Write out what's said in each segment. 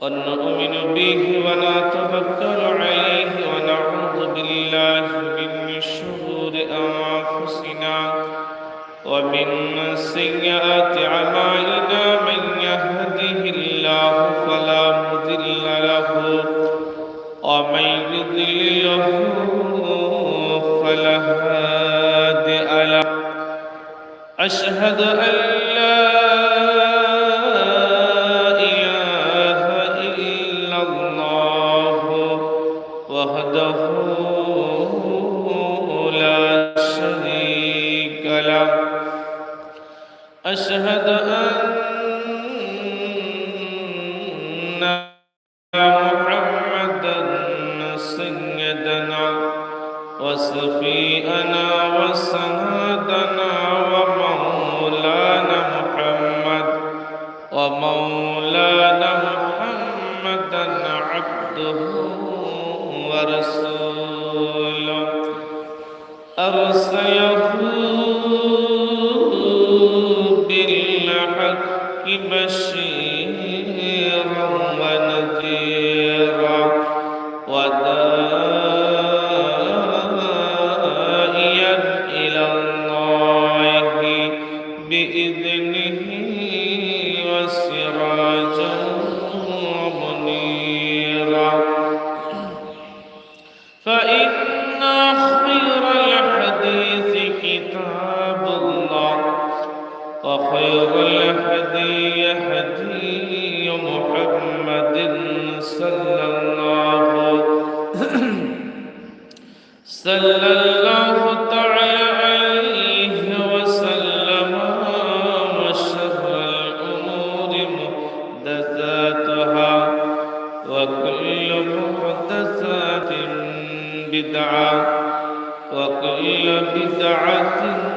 ونؤمن به ونتوكل عليه ونعوذ بالله من شرور أنفسنا ومن سيئات أعمالنا من يهده الله فلا مضل له ومن يضلله فلا هادئ له. أشهد أن لا أشهد أن محمدا سيدنا وسفيئنا وسندنا وخير الهدي هدي محمد صلى الله صلى الله تعالى عليه وسلم وشر الأمور محدثاتها وكل محدثات بدعة وكل بدعة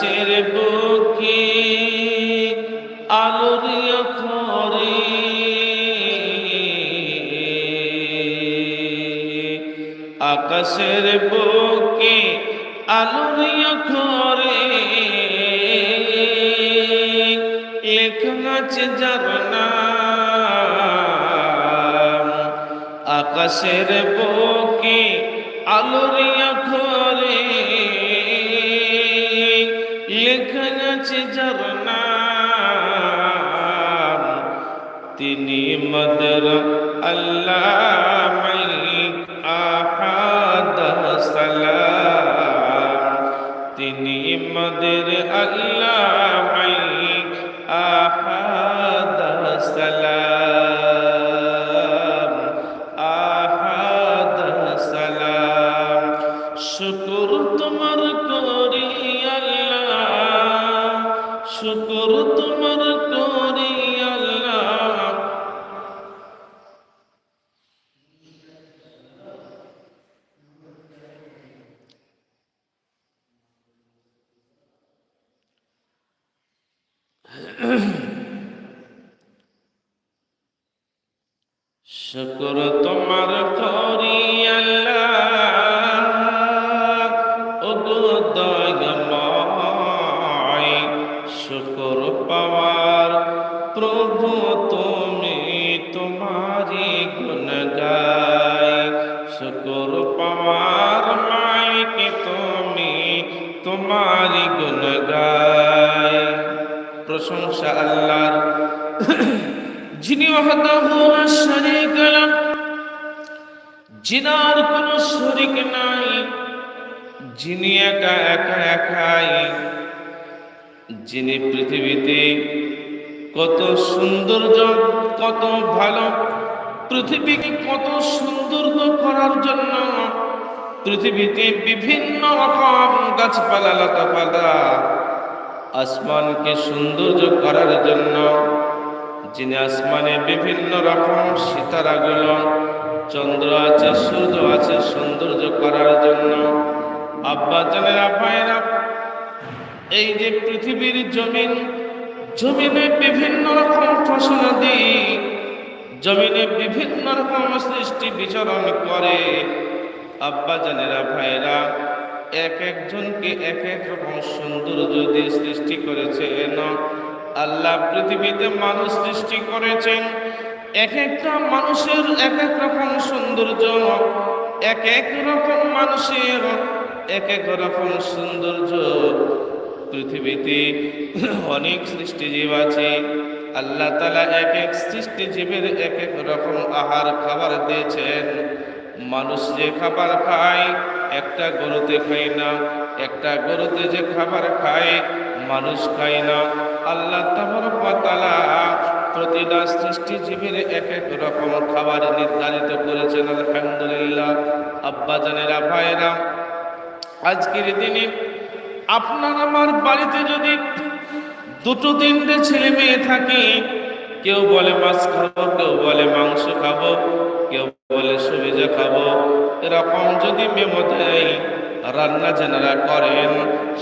আকাশের বুকে আলোর খরে আকাশের বুকে আলোর খরে লেখা আছে যার নাম। আকাশের বুকে আলোর ঘরে লেখা আছে যার নাম তিনি মদর আল্লাহ আহাদ সালাম তিনি মদর আল্লাহ শুকর তোমার করি। প্রশংসা আল্লাহর যিনি ওয়াহদাহু লা শারীকা লাহ যিনার কোনো শরীক নাই, যিনি একা একা একাই, যিনি পৃথিবীতে কত সৌন্দর্য, কত ভালো, পৃথিবীকে কত সৌন্দর্য করার জন্য পৃথিবীতে বিভিন্ন রকম গাছপালা লতাপালা আসমানকে সৌন্দর্য করার জন্য, যিনি আসমানে বিভিন্ন রকম সিতারাগুলো, চন্দ্র আছে, সূর্য আছে, সৌন্দর্য করার জন্য। আব্বা জানেরা ভাইরা এই যে পৃথিবীর জমিন, জমিনে বিভিন্ন রকম ফসলাদি জমিনে বিভিন্ন রকম সৃষ্টি বিচরণ করে। আব্বা জানেরা ভাইরা এক একজনকে এক এক রকম সৌন্দর্য দিয়ে সৃষ্টি করেছেন। আল্লাহ পৃথিবীতে মানুষ সৃষ্টি করেছেন। এক একটা মানুষের এক এক রকম সৌন্দর্য, এক এক রকম মানুষের এক এক রকম সৌন্দর্য। পৃথিবীতে অনেক সৃষ্টিজীব আছে। আল্লাহ তালা এক এক সৃষ্টিজীবের এক এক রকম আহার খাবার দিয়েছেন। মানুষ যে খাবার খায় একটা গরুতে খায় না, একটা গরুতে যে খাবার খায়, মানুষ খায় না। আল্লাহ তালা প্রতিটা সৃষ্টিজীবীর এক এক রকম খাবার নির্ধারিত করেছেন, আলহামদুলিল্লাহ। আব্বা জানেরা ভাইরা আজকের দিনে আপনার আমার বাড়িতে যদি দুটো তিনটে ছেলে মেয়ে থাকে, কেউ বলে মাছ খাব, কেউ বলে মাংস খাব বলে সুবিধা খাব। এরকম যদি মেমো দেয়, রান্না যেনারা করেন,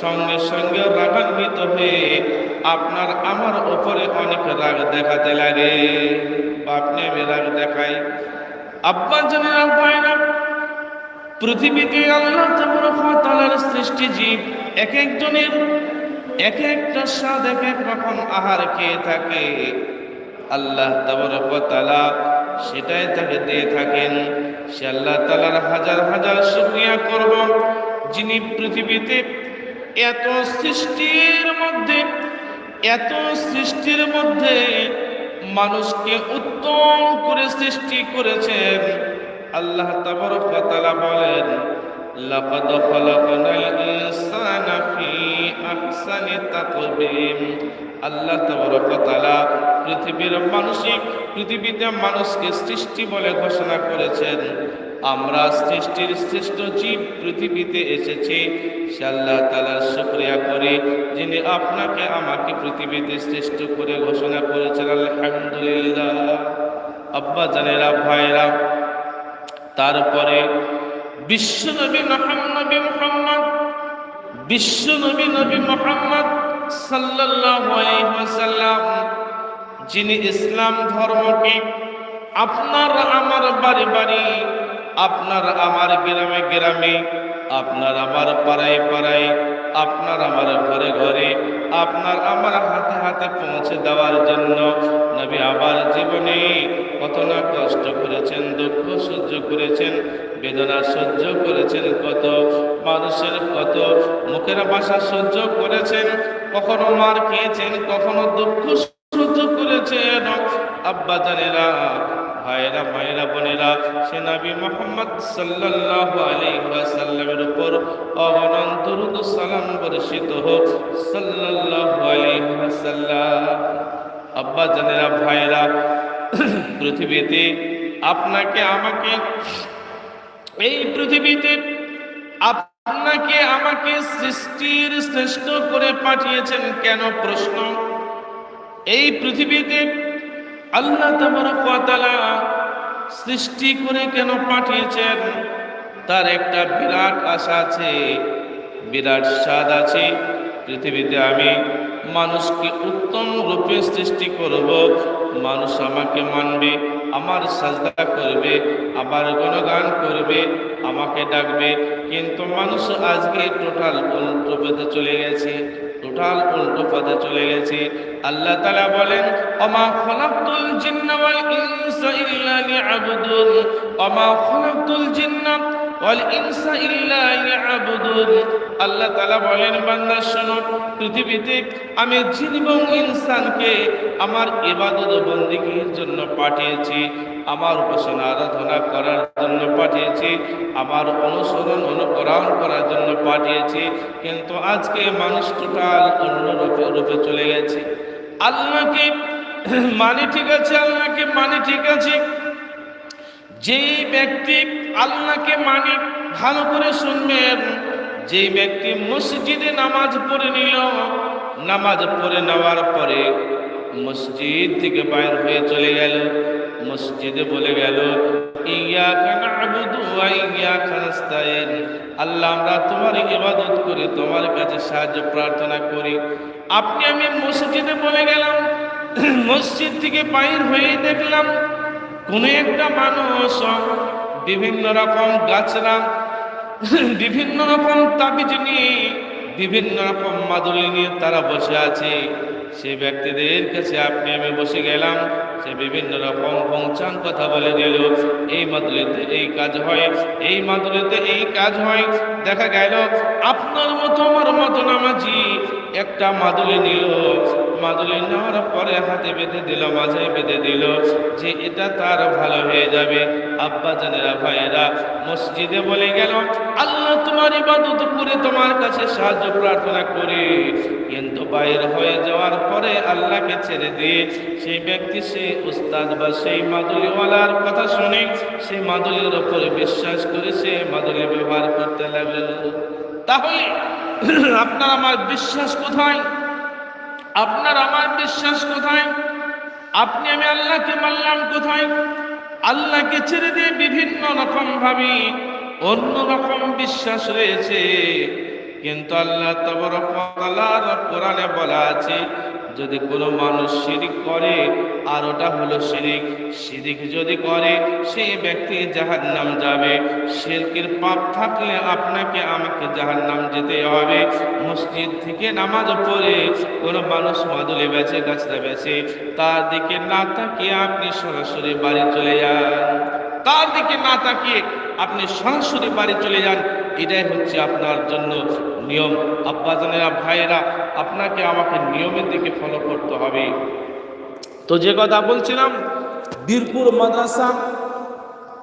সঙ্গে সঙ্গে রাগান্বিত হয়ে আপনার আমার ওপরে অনেক রাগ দেখাতে লাগে আপনি আমি রাগ দেখাই আব্বা জানেরা পায় না পৃথিবীতে আল্লাহ তাআলার সৃষ্টি জীব এক একজনের এক একটা স্বাদ এক এক রকম আহার খেয়ে থাকে। আল্লাহ তাআলা সেটাই তাকে দিয়ে থাকেন। সে আল্লাহ তালার হাজার হাজার শুক্রিয়া করব, যিনি পৃথিবীতে এত সৃষ্টির মধ্যে, এত সৃষ্টির মধ্যে মানুষকে উত্তম করে সৃষ্টি করেছেন। আল্লাহ তাআলা বলেন লাকাদ খালাকনাল ইনসানা ফি আহসানি তাকবীম আল্লাহ তাআলা পৃথিবীর মানসিক পৃথিবীতে মানুষকে সৃষ্টি বলে ঘোষণা করেছেন। আমরা সৃষ্টির শ্রেষ্ঠ জীব পৃথিবীতে এসেছি। সে আল্লাহ তালার শুক্রিয়া করে যিনি আপনাকে আমাকে পৃথিবীতে শ্রেষ্ঠ করে ঘোষণা করেছেন। আলহামদুলিল্লাহ। আব্বা জানেরা ভাইরা তারপরে বিশ্বনবী নবী মোহাম্মদ, বিশ্বনবী নবী মোহাম্মদ সাল্লাম যিনি ইসলাম ধর্মকে আপনার আমার বাড়ি বাড়ি, আপনার আমার গ্রামে গ্রামে, আপনার আমার পাড়ায় পাড়ায় আপনার আমার ঘরে ঘরে, আপনার আমার হাতে হাতে পৌঁছে দেওয়ার জন্য নবী আবার জীবনে কত না কষ্ট করেছেন, দুঃখ সহ্য করেছেন, বেদনা সহ্য করেছেন, কত মানুষের কত মুখের ভাষা সহ্য করেছেন, কখনো মার খেয়েছেন, কখনো দুঃখ সহ্য করেছেন। আব্বা জানেরা ভাইরা মায়েরা, বোনেরা, সে নবী মোহাম্মদ সাল্লাল্লাহু আলাইহি ওয়াসাল্লামের উপর অগণন দরুদ সালাম বর্ষিত হোক। সাল্লাল্লাহু আলাইহি ওয়াসাল্লাম। আব্বা জানেরা ভাইরা পৃথিবীতে আপনাকে, আমাকে, এই পৃথিবীতে আপনাকে, আমাকে সৃষ্টির শ্রেষ্ঠ করে পাঠিয়েছেন কেন প্রশ্ন? এই পৃথিবীতে আল্লাহ তাবারকাতালা সৃষ্টি করে কেন পাঠিয়েছেন? তার একটা বিরাট আশা আছে, বিরাট স্বাদ আছে। পৃথিবীতে আমি মানুষকে উত্তম রূপে সৃষ্টি করব, মানুষ আমাকে মানবে, আমার সাজদা করবে আবার গুণগান করবে, আমাকে ডাকবে। কিন্তু মানুষ আজকে টোটাল উল্টো পথে চলে গেছে। টোটাল উল্টো পথে চলে গেছে। আল্লাহ তালা বলেন অমা খলাকুল জিন্না ওয়াল ইনসা ইল্লা লিআবুদুন অমা খলাকুল জিন্না ওয়াল ইনসা ইল্লা লিয়াবুদুন। আল্লাহ তালা বলেন, বান্দা, শোনো, পৃথিবীতে আমি জিন এবং ইনসানকে আমার ইবাদত বন্দিগির জন্য পাঠিয়েছি, আমার উপাসনা, আরাধনা করার জন্য পাঠিয়েছি, আমার অনুসরণ, অনুকরণ করার জন্য পাঠিয়েছি, কিন্তু আজকে মানুষ টোটাল অন্য রূপে রূপে চলে গেছে। আল্লাহকে মানে ঠিক আছে, আল্লাহকে মানে ঠিক আছে। যেই ব্যক্তি আল্লাহকে মানে ভালো করে শুনবেন যেই ব্যক্তি মসজিদে নামাজ পড়ে নিল, নামাজ পড়ে নেওয়ার পরে মসজিদ থেকে বাইর হয়ে চলে গেল। মসজিদে বলে গেল আল্লাহ, আমরা তোমার ইবাদত করি, তোমার কাছে সাহায্য প্রার্থনা করি। আপনি, আমি মসজিদে বলে গেলাম, মসজিদ থেকে বাইর হয়ে দেখলাম, কোন একটা মানুষ বিভিন্ন রকম গাছরা বিভিন্ন রকম তাবিজ নিয়ে, বিভিন্ন রকম মাদুলি নিয়ে তারা বসে আছে। সে ব্যক্তিদের কাছে আপনি, আমি বসে গেলাম। সে বিভিন্ন রকম পৌঁছান কথা বলে দিল। এই মাদুলিতে এই কাজ হয়, এই মাদুলিতে এই কাজ হয়। দেখা গেল, আপনার মতো আমার মতো নামাজি একটা মাদুলি নিল। মাদুলি নেওয়ার পরে হাতে বেঁধে দিল, মাঝে বেঁধে দিল, যে এটা তার ভালো হয়ে যাবে। আব্বা জানেরা ভাইয়েরা, মসজিদে বলে গেল, আল্লাহ তোমার ইবাদত করে তোমার কাছে সাহায্য প্রার্থনা করে। কিন্তু বাইর হয়ে যাওয়ার পরে আল্লাহকে ছেড়ে দিয়ে সেই ব্যক্তি, সেই উস্তাদ বা সেই মাদুলিওয়ালার কথা শুনে সেই মাদুলির ওপরে বিশ্বাস করে সে মাদুলি ব্যবহার করতে লাগল। তাহলে আপনার আমার বিশ্বাস কোথায়? আপনার আমার বিশ্বাস কোথায়? আপনি আমি আল্লাহকে মানলাম কোথায়? আল্লাহকে ছেড়ে দিয়ে বিভিন্ন রকম ভাবে অন্য রকম বিশ্বাস রয়েছে। কিন্তু আল্লাহ তবরকালার কোরআনে বলা আছে, যদি কোনো মানুষ শিরিক করে, আর ওটা হলো শিরিক। শিরিক যদি করে, সেই ব্যক্তি জাহার নাম যাবে। শিরকের পাপ থাকলে আপনাকে আমাকে জাহার নাম যেতে হবে। মসজিদ থেকে নামাজ পড়ে কোনো মানুষ মাদুলে বেছে গাছটা বেছে, তার দিকে না তাকিয়ে আপনি সরাসরি বাড়ি চলে যান। তার দিকে না তাকিয়ে আপনি সরাসরি বাড়ি চলে যান। এটাই হচ্ছে আপনার জন্য নিয়ম। আব্বাজানেরা ভাইয়েরা, আপনাকে আমাকে নিয়মের দিকে ফলো করতে হবে। তো যে কথা বলছিলাম বীরপুর মাদ্রাসা